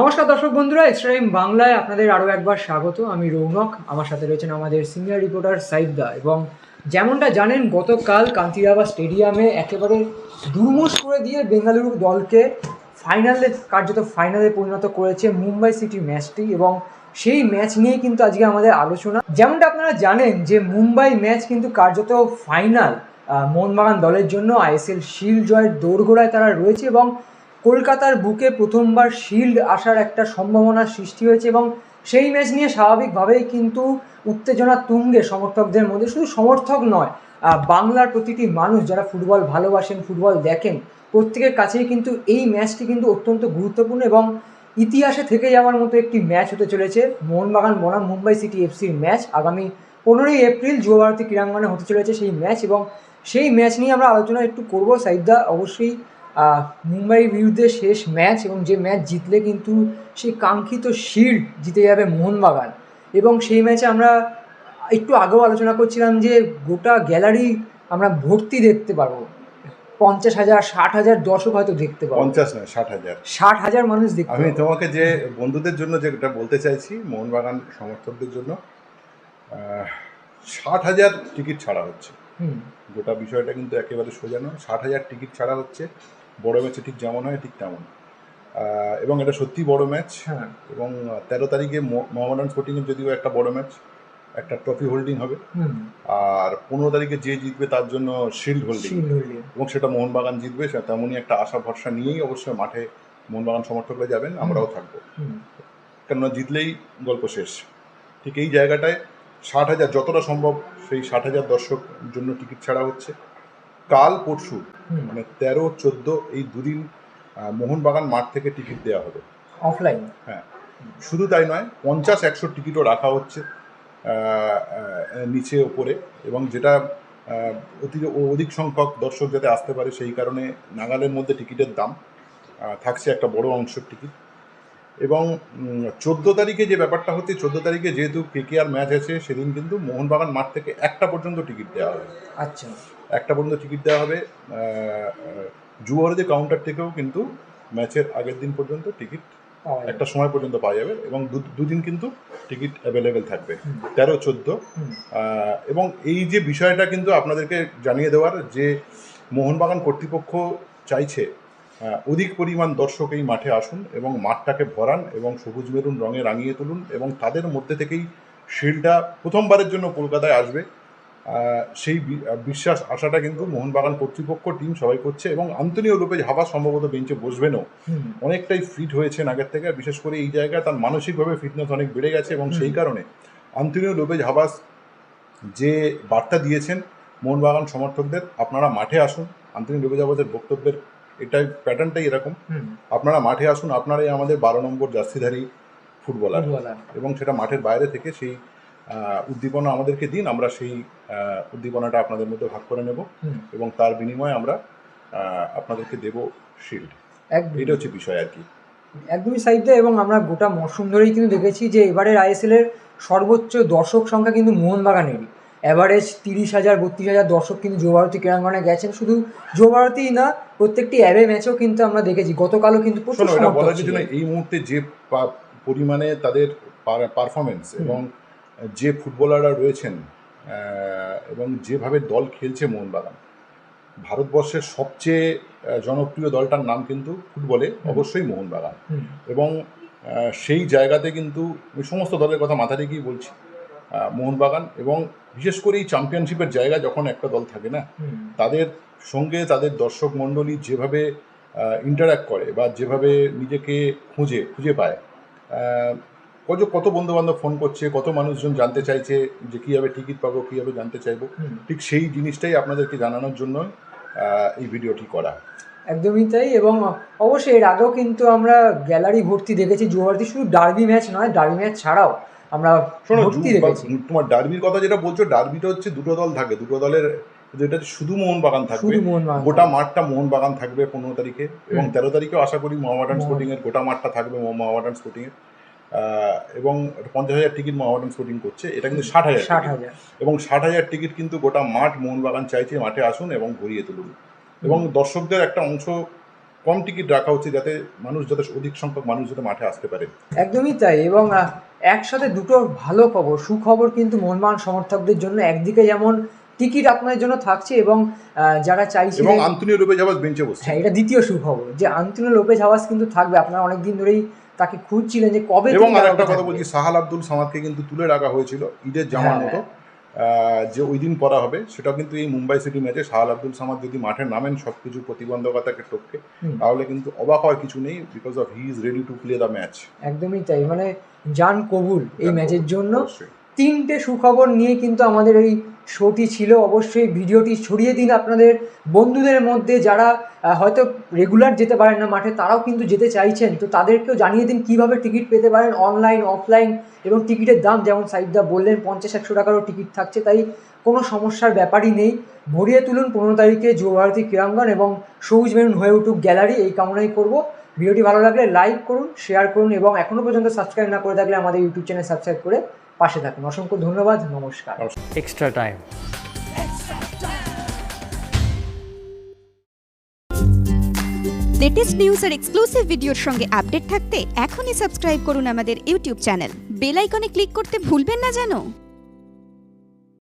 নমস্কার দর্শক বন্ধুরা এক্সট্রা টাইম বাংলায় আপনাদের আরও একবার স্বাগত। আমি রৌনক, আমার সাথে রয়েছেন আমাদের সিনিয়র রিপোর্টার সাইদা এবং যেমনটা জানেন, গতকাল কান্তিরাবা স্টেডিয়ামে একেবারে দুর্মুষ করে দিয়ে বেঙ্গালুরু দলকে ফাইনালে কার্যত ফাইনালে পরিণত করেছে মুম্বাই সিটি ম্যাচটি এবং সেই ম্যাচ নিয়ে কিন্তু আজকে আমাদের আলোচনা। যেমনটা আপনারা জানেন যে মুম্বাই ম্যাচ কিন্তু কার্যত ফাইনাল মোহনবাগান দলের জন্য আইএসএল শিল জয়ের দোরগোড়ায় তারা রয়েছে এবং কলকাতার বুকে প্রথমবার শিল্ড আসার একটা সম্ভাবনা সৃষ্টি হয়েছে এবং সেই ম্যাচ নিয়ে স্বাভাবিকভাবেই কিন্তু উত্তেজনা তুঙ্গে সমর্থকদের মধ্যে। শুধু সমর্থক নয় বাংলার প্রতিটি মানুষ যারা ফুটবল ভালোবাসেন, ফুটবল দেখেন, প্রত্যেকের কাছেই কিন্তু এই ম্যাচটি কিন্তু অত্যন্ত গুরুত্বপূর্ণ এবং ইতিহাসে থেকে যাওয়ার মতো একটি ম্যাচ হতে চলেছে। মোহনবাগান বনাম মুম্বাই সিটি এফসির ম্যাচ আগামী পনেরোই এপ্রিল যুব ভারতী ক্রীড়াঙ্গনে হতে চলেছে সেই ম্যাচ এবং সেই ম্যাচ নিয়ে আমরা আলোচনা একটু করব। সাইদা, অবশ্যই মুম্বাইয়ের বিরুদ্ধে শেষ ম্যাচ এবং যে ম্যাচ জিতলে কিন্তু সেই কাঙ্ক্ষিত শিল্ড জিতে যাবে মোহনবাগান। এবং সেই ম্যাচে আমরা একটু আগেও আলোচনা করছিলাম যে গোটা গ্যালারি আমরা ভর্তি দেখতে পারব। পঞ্চাশ হাজার ষাট হাজার দর্শক হয়তো দেখতে পাবো পঞ্চাশ নয় ষাট হাজার। ষাট হাজার মানুষ দেখতে আমি তোমাকে যে বন্ধুদের জন্য যেটা বলতে চাইছি মোহনবাগান সমর্থকদের জন্য ষাট হাজার টিকিট ছাড়া হচ্ছে। হুম। গোটা বিষয়টা কিন্তু একেবারে সোজা নয়। ষাট হাজার টিকিট ছাড়া হচ্ছে। বড় ম্যাচে ঠিক যেমন হয় ঠিক তেমন। এবং এটা সত্যি বড় ম্যাচ হ্যাঁ এবং তেরো তারিখে মোহামেডান স্পোর্টিংয়ের যদিও একটা বড় ম্যাচ একটা ট্রফি হোল্ডিং হবে। আর পনেরো তারিখে যে জিতবে তার জন্য শিল্ড হোল্ডিং। এবং সেটা মোহনবাগান জিতবে তেমনই একটা আশা ভরসা নিয়েই অবশ্যই মাঠে মোহনবাগান সমর্থকরা যাবেন আমরাও থাকব। কেননা জিতলেই গল্প শেষ। ঠিক এই জায়গাটায় ষাট হাজার যতটা সম্ভব সেই ষাট হাজার দর্শক জন্য টিকিট ছাড়া হচ্ছে। কাল পরশু মানে তেরো চোদ্দ এই দুদিন মোহনবাগান মাঠ থেকে টিকিট দেওয়া হবে। অফলাইন? হ্যাঁ। শুধু তাই নয় পঞ্চাশ একশো টিকিটও রাখা হচ্ছে নিচে ওপরে। এবং যেটা অতি অধিক সংখ্যক দর্শক যাতে আসতে পারে সেই কারণে নাগালের মধ্যে টিকিটের দাম থাকছে একটা বড় অংশের টিকিট। এবং চোদ্দ তারিখে যে ব্যাপারটা হচ্ছে চোদ্দ তারিখে যেহেতু কেকেআর ম্যাচ আছে সেদিন কিন্তু মোহনবাগান মাঠ থেকে একটা পর্যন্ত টিকিট দেওয়া হবে। আচ্ছা। একটা পর্যন্ত টিকিট দেওয়া হবে জুয়ারদি কাউন্টার থেকেও কিন্তু ম্যাচের আগের দিন পর্যন্ত টিকিট একটা সময় পর্যন্ত পাওয়া যাবে এবং দুদিন কিন্তু টিকিট অ্যাভেলেবেল থাকবে তেরো চোদ্দ। এবং এই যে বিষয়টা কিন্তু আপনাদেরকে জানিয়ে দেওয়ার যে মোহনবাগান কর্তৃপক্ষ চাইছে অধিক পরিমাণ দর্শক এই মাঠে আসুন এবং মাঠটাকে ভরান এবং সবুজ মেরুন রঙে রাঙিয়ে তুলুন এবং তাদের মধ্যে থেকেই শিলটা প্রথমবারের জন্য কলকাতায় আসবে। সেই বিশ্বাস আশাটা কিন্তু মোহনবাগান কর্তৃপক্ষ টিম সবাই করছে এবং আন্তনীয় লোপেজ হাবা সম্ভবত বেঞ্চে বসবেনও। অনেকটাই ফিট হয়েছেন আগের থেকে আর বিশেষ করে এই জায়গায় তার মানসিকভাবে ফিটনেস অনেক বেড়ে গেছে এবং সেই কারণে আন্তনীয় লোপেজ হাবাস যে বার্তা দিয়েছেন মোহনবাগান সমর্থকদের আপনারা মাঠে আসুন। আন্তনীয় লোপেজ হাবাসের বক্তব্যের এটাই প্যাটার্নটাই এরকম। আপনারা মাঠে আসুন আপনারাই আমাদের বারো নম্বর জার্সিধারী ফুটবলার। এবং সেটা মাঠের বাইরে থেকে সেই উদ্দীপনা আমাদেরকে দিন আমরা সেই উদ্দীপনাটা আপনাদের মধ্যে ভাগ করে নেব। এবং তার বিনিময়ে আমরা আপনাদেরকে দেব শিল্ড এটা হচ্ছে বিষয় আর কি। একদমই সাইডে এবং আমরা গোটা মরশুম ধরেই কিন্তু দেখেছি যে এবারের আইএসএল এর সর্বোচ্চ দর্শক সংখ্যা কিন্তু মোহনবাগানেরই। অ্যাভারেজ তিরিশ হাজার বত্রিশ হাজার দর্শক কিন্তু যুবভারতী ক্রীড়াঙ্গনে গেছেন। শুধু যুবভারতীই না প্রত্যেকটি অ্যাবে ম্যাচেও কিন্তু আমরা দেখেছি। গতকালও কিন্তু প্রচুর এই মুহূর্তে যে পরিমাণে তাদের পারফরমেন্স এবং যে ফুটবলাররা রয়েছেন এবং যেভাবে দল খেলছে মোহনবাগান ভারতবর্ষের সবচেয়ে জনপ্রিয় দলটার নাম কিন্তু ফুটবলে অবশ্যই মোহনবাগান। এবং সেই জায়গাতে কিন্তু সমস্ত দলের কথা মাথা রেখেই বলছি মোহনবাগান এবং বিশেষ করে এই চ্যাম্পিয়নশিপের জায়গা যখন একটা দল থাকে না তাদের সঙ্গে তাদের দর্শক মণ্ডলী যেভাবে ইন্টারাক্ট করে বা যেভাবে নিজেকে খুঁজে খুঁজে পায় কত কত বন্ধু বান্ধব ফোন করছে কত মানুষজন জানতে চাইছে যে কীভাবে টিকিট পাবো কীভাবে জানতে চাইব ঠিক সেই জিনিসটাই আপনাদেরকে জানানোর জন্য এই ভিডিওটি করা। একদমই তাই এবং অবশ্যই এর আগেও কিন্তু আমরা গ্যালারি ভর্তি দেখেছি যুবভারতী শুধু ডার্বি ম্যাচ নয় ডার্বি ম্যাচ ছাড়াও আমরা শোনো তোমার ডার্বির কথা যেটা বলছো ডার্বিটা হচ্ছে দুটো দল থাকে দুটো দলের যেটা শুধু মোহনবাগান থাকবে। গোটা মাঠটা মোহনবাগান থাকবে পনেরো তারিখে এবং তেরো তারিখেও আশা করি মোহামেডান স্পোর্টিং এর গোটা মাঠটা থাকবে মোহামেডান স্পোর্টিং এর। আহ, এবং পঞ্চাশ হাজার টিকিট মোহামেডান স্পোর্টিং করছে এটা কিন্তু ষাট হাজার ষাট হাজার। এবং ষাট হাজার টিকিট কিন্তু গোটা মাঠ মোহনবাগান চাইছে মাঠে আসুন এবং ঘুরিয়ে তুলুন। এবং দর্শকদের একটা অংশ কম টিকিট রাখা হচ্ছে যাতে মানুষ যাতে অধিক সংখ্যক মানুষ যাতে মাঠে আসতে পারে। একদমই তাই এবং একসাথে দুটো ভালো খবর সুখবর কিন্তু মোহনবাগান সমর্থকদের জন্য। একদিকে যেমন টিকিট আপনাদের জন্য থাকছে এবং যারা এবং চাইছিলেন আন্তনীয় রূপে যাবার বেঞ্চে বসছে। হ্যাঁ এটা দ্বিতীয় সুখবর। যে আন্তনো লোপেজ হাওয়াস কিন্তু থাকবে। আপনারা অনেকদিন ধরেই তাকে খুঁজছিলেন যে কবে এবং তিনি আর একটা কথা বলছি সাহাল আব্দুল সামাদকে কিন্তু তুলে রাখা হয়েছিল ঈদের জামার হ্যাঁ। মতো। যে ওই দিন পরা হবে সেটাও কিন্তু এই মুম্বাই সিটি ম্যাচে শাহাল আব্দুল সামাদ যদি মাঠে নামেন সব কিছু প্রতিবন্ধকতাকে টপকে তাহলে কিন্তু অবাক হওয়ার কিছু নেই because of he is ready to play the match একদমই তাই মানে জান কবুল এই ম্যাচের জন্য। তিনটে সুখবর নিয়ে কিন্তু আমাদের এই শোটি ছিল। অবশ্যই ভিডিওটি ছড়িয়ে দিন আপনাদের বন্ধুদের মধ্যে যারা হয়তো রেগুলার যেতে পারেন না মাঠে, তারাও কিন্তু যেতে চাইছেন। তো তাদেরকেও জানিয়ে দিন কীভাবে টিকিট পেতে পারেন অনলাইন অফলাইন এবং টিকিটের দাম যেমন সাইদদা বললেন, পঞ্চাশ, একশো টাকারও টিকিট থাকছে, তাই কোনো সমস্যার ব্যাপারই নেই। ভরিয়ে তুলুন পনেরো তারিখে যুবভারতী ক্রীড়াঙ্গন এবং সবুজ মেরুন হয়ে উঠুক গ্যালারি, এই কামনাই করব। ভিডিওটি ভালো লাগলে লাইক করুন শেয়ার করুন, এবং এখনও পর্যন্ত সাবস্ক্রাইব না করে থাকলে আমাদের ইউটিউব চ্যানেল সাবস্ক্রাইব করে পাশে থাকুন। অসংখ্য ধন্যবাদ নমস্কার। এক্সট্রা টাইম লেটেস্ট নিউজ আর এক্সক্লুসিভ ভিডিওর সঙ্গে আপডেট থাকতে এখনই সাবস্ক্রাইব করুন আমাদের ইউটিউব চ্যানেল বেল আইকনে ক্লিক করতে ভুলবেন না যেন